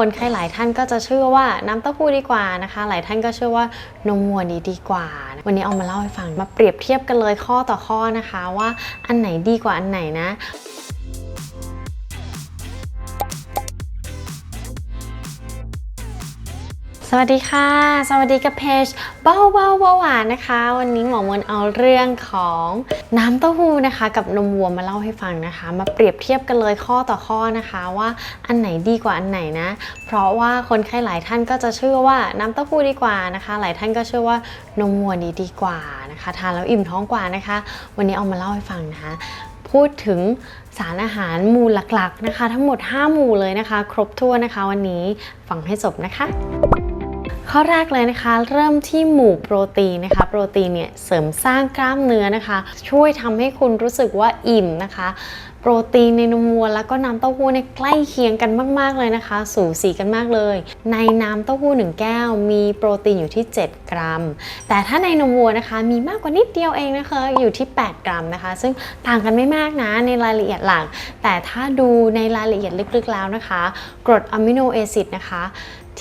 คนไข้หลายท่านก็จะเชื่อว่าน้ำเต้าหู้ดีกว่านะคะ หลายท่านก็เชื่อว่านมวัวดีดีกว่า วันนี้เอามาเล่าให้ฟังมาเปรียบเทียบกันเลยข้อต่อข้อนะคะ ว่าอันไหนดีกว่าอันไหนนะ วัสดีค่ะ สวัสดีกับเพจเบ้าเบ้าเบาหวานนะคะ วันนี้หมอมนเอาเรื่องของน้ำเต้าหู้นะคะ กับนมวัวมาเล่าให้ฟังนะคะ มาเปรียบเทียบกันเลยข้อต่อข้อนะคะว่าอันไหนดีกว่าอันไหนนะ เพราะว่าคนไข้หลายท่านก็จะเชื่อว่าน้ำเต้าหู้ดีกว่านะคะ หลายท่านก็เชื่อว่านมวัวดีดีกว่านะคะทานแล้วอิ่มท้องกว่านะคะ วันนี้เอามาเล่าให้ฟังนะคะพูดถึงสารอาหารหมู่หลักๆนะคะ ทั้งหมด 5 หมู่เลยนะคะ ครบถ้วนนะคะ วันนี้ฟังให้จบนะคะ ข้อแรกเลยนะคะ เริ่มที่หมู่โปรตีนนะคะ โปรตีนเนี่ยเสริมสร้างกล้ามเนื้อนะคะ ช่วยทำให้คุณรู้สึกว่าอิ่มนะคะ โปรตีนในนมวัวแล้วก็น้ำเต้าหู้เนี่ยใกล้เคียงกันมาก ๆ เลยนะคะ สูสีกันมากเลย ในน้ำเต้าหู้1แก้ว มีโปรตีนอยู่ที่ 7 กรัม แต่ถ้าในนมวัวนะคะ มีมากกว่านิดเดียวเองนะคะ อยู่ที่ 8 กรัมนะคะ ซึ่งต่างกันไม่มากนะในรายละเอียดหลัก แต่ถ้าดูในรายละเอียดลึกๆแล้วนะคะ กรดอะมิโนแอซิดนะคะ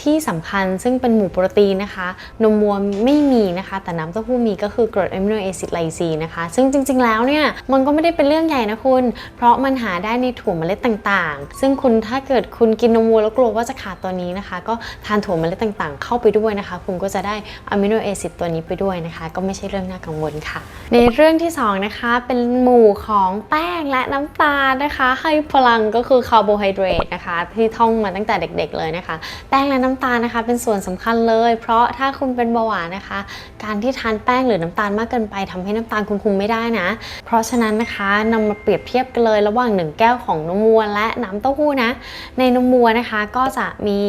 ที่สำคัญซึ่งเป็นหมู่โปรตีนนะคะ นมวัวไม่มีนะคะ แต่น้ำเต้าหู้มีก็คือกรดอะมิโนแอซิดไลซีนะคะ ซึ่งจริง ๆ แล้วเนี่ยมันก็ไม่ได้เป็นเรื่องใหญ่นะคุณ เพราะมันหาได้ในถั่วเมล็ดต่างๆ ซึ่งคุณถ้าเกิดคุณกินนมวัวแล้วกลัวว่าจะขาดตัวนี้นะคะ ก็ทานถั่วเมล็ดต่างๆ เข้าไปด้วยนะคะ คุณก็จะได้อะมิโนแอซิดตัวนี้ไปด้วยนะคะ ก็ไม่ใช่เรื่องน่ากังวลค่ะ ในเรื่องที่สองนะคะเป็นหมู่ของแป้งและน้ำตาลนะคะ ให้พลังก็คือคาร์โบไฮเดรตนะคะ ที่ท่องมาตั้งแต่เด็ก ๆ เลยนะคะ แป้งและน้ำตาลนะคะ เป็นส่วนสำคัญเลย เพราะถ้าคุณเป็นเบาหวานนะคะ การที่ทานแป้งหรือน้ำตาลมากเกินไปทำให้น้ำตาลคุณคุมไม่ได้นะ เพราะฉะนั้นนะคะนำมาเปรียบเทียบกันเลยระหว่าง 1 แก้วของนมวัวและน้ำเต้าหู้นะ ในนมวัวนะคะก็จะมี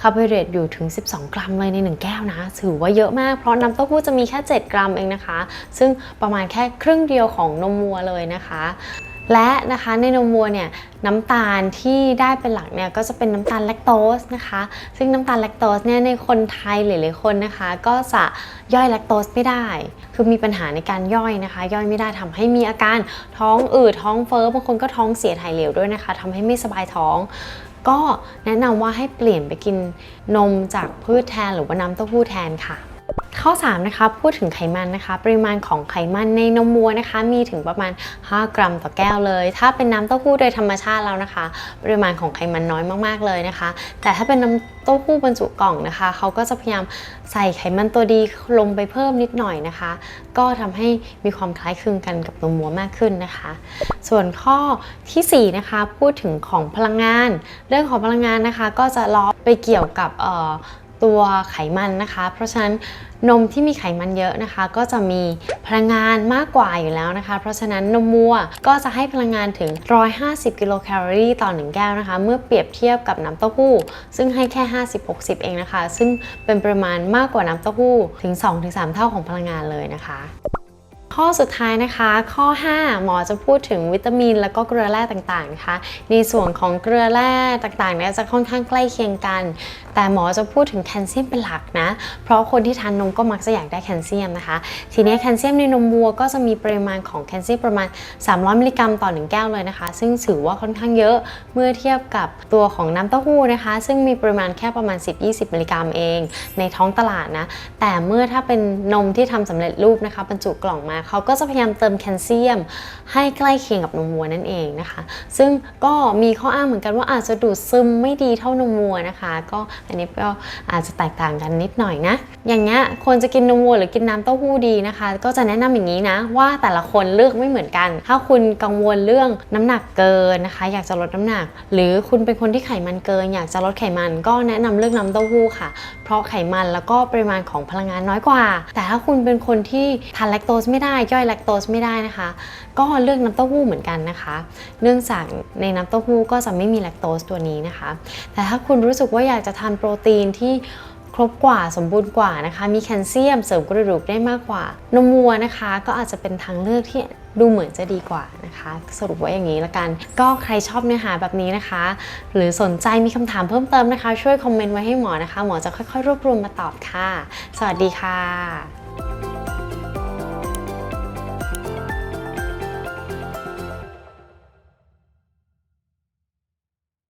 คาร์โบไฮเดรตอยู่ถึง 12 กรัมเลยใน 1 แก้วนะถือว่าเยอะมากเพราะน้ำเต้าหู้จะมีแค่ 7 กรัมเองนะคะ ซึ่งประมาณแค่ครึ่งเดียวของนมวัวเลยนะคะ และนะคะในนมวัวเนี่ยน้ำตาลที่ได้เป็นหลักเนี่ยก็จะเป็นน้ำตาลแลคโตสนะคะ ซึ่งน้ำตาลแลคโตสเนี่ยในคนไทยหลายๆคนนะคะ ก็จะย่อยแลคโตสไม่ได้ คือมีปัญหาในการย่อยนะคะ ย่อยไม่ได้ทำให้มีอาการท้องอืดท้องเฟ้อบางคนก็ท้องเสียถ่ายเหลวด้วยนะคะทำให้ไม่สบายท้องก็แนะนำว่าให้เปลี่ยนไปกินนมจากพืชแทนหรือว่าน้ำเต้าหู้แทนค่ะ ข้อ 3 นะคะ พูดถึงไขมันนะคะ ปริมาณของไขมันในนมวัวนะคะ มีถึงประมาณ 5 กรัมต่อแก้วเลย ถ้าเป็นน้ำเต้าหู้โดยธรรมชาติแล้วนะคะ ปริมาณของไขมันน้อยมากๆเลยนะคะ แต่ถ้าเป็นน้ำเต้าหู้บรรจุกล่องนะคะเขาก็จะพยายามใส่ไขมันตัวดีลงไปเพิ่มนิดหน่อยนะคะ ก็ทำให้มีความคล้ายคลึงกันกับนมวัวมากขึ้นนะคะ ส่วนข้อทีสี่4นะคะพูดถึงของพลังงาน เรื่องของพลังงานนะคะ ก็จะล้อไปเกี่ยวกับตัวไขมันนะคะ เพราะฉะนั้น นมที่มีไขมันเยอะนะคะ ก็จะมีพลังงานมากกว่าอยู่แล้วนะคะ เพราะฉะนั้นนมวัวก็จะให้พลังงานถึง 150 กิโลแคลอรี่ต่อ 1 แก้วนะคะ เมื่อเปรียบเทียบกับน้ำเต้าหู้ ซึ่งให้แค่ 50-60 เองนะคะ ซึ่งเป็นปริมาณมากกว่าน้ำเต้าหู้ถึง 2-3 เท่าของพลังงานเลยนะคะ ข้อสุดท้ายนะคะ ข้อ 5 หมอจะพูดถึงวิตามิน แล้วก็เกลือแร่ต่างๆนะคะในส่วนของเกลือแร่ต่างๆเนี่ยจะค่อนข้างใกล้เคียงกัน แต่หมอจะพูดถึงแคลเซียมเป็นหลักนะเพราะคนที่ทานนมก็มักจะอยากได้แคลเซียมนะคะ ทีนี้แคลเซียมในนมวัวก็จะมีปริมาณของแคลเซียมประมาณ 300มิลลิกรัมต่อ 1 แก้วเลยนะคะ ซึ่งถือว่าค่อนข้างเยอะเมื่อเทียบกับตัวของน้ำเต้าหู้นะคะ ซึ่งมีปริมาณแค่ประมาณ 10-20 มิลลิกรัมเอง ในท้องตลาดนะแต่เมื่อถ้าเป็นนมที่ทำสำเร็จรูปนะคะบรรจุกล่องมาเขาก็จะพยายามเติมแคลเซียม ให้ใกล้เคียงกับนมวัวนั่นเองนะคะ ซึ่งก็มีข้ออ้างเหมือนกันว่าอาจจะดูดซึมไม่ดีเท่านมวัวนะคะ ก็อันนี้ก็อาจจะแตกต่างกันนิดหน่อยนะ อย่างเงี้ยควรจะกินนมวัวหรือกินน้ำเต้าหู้ดีนะคะ ก็จะแนะนำอย่างนี้นะ ว่าแต่ละคนเลือกไม่เหมือนกัน ถ้าคุณกังวลเรื่องน้ำหนักเกินนะคะ อยากจะลดน้ำหนัก หรือคุณเป็นคนที่ไขมันเกิน อยากจะลดไขมันก็แนะนำเลือกน้ำเต้าหู้ค่ะ เพราะไขมันแล้วก็ปริมาณของพลังงานน้อยกว่า แต่ถ้าคุณเป็นคนที่ทานแลคโตสไม่ได้ย่อยแลคโตสไม่ได้นะคะ ก็เลือกน้ำเต้าหู้เหมือนกันนะคะ เนื่องจากในน้ำเต้าหู้ก็จะไม่มีแลคโตสตัวนี้นะคะ แต่ถ้าคุณรู้สึกว่าอยากจะทานโปรตีนที่ ครบกว่าสมบูรณ์กว่านะคะ มีแคลเซียมเสริมกระดูกได้มากกว่า นมวัวนะคะ ก็อาจจะเป็นทางเลือกที่ดูเหมือนจะดีกว่านะคะ สรุปไว้อย่างนี้ละกัน ก็ใครชอบเนื้อหาแบบนี้นะคะ หรือสนใจมีคำถามเพิ่มเติมนะคะ ช่วยคอมเมนต์ไว้ให้หมอนะคะ หมอจะค่อยๆ รวบรวมมาตอบค่ะ สวัสดีค่ะ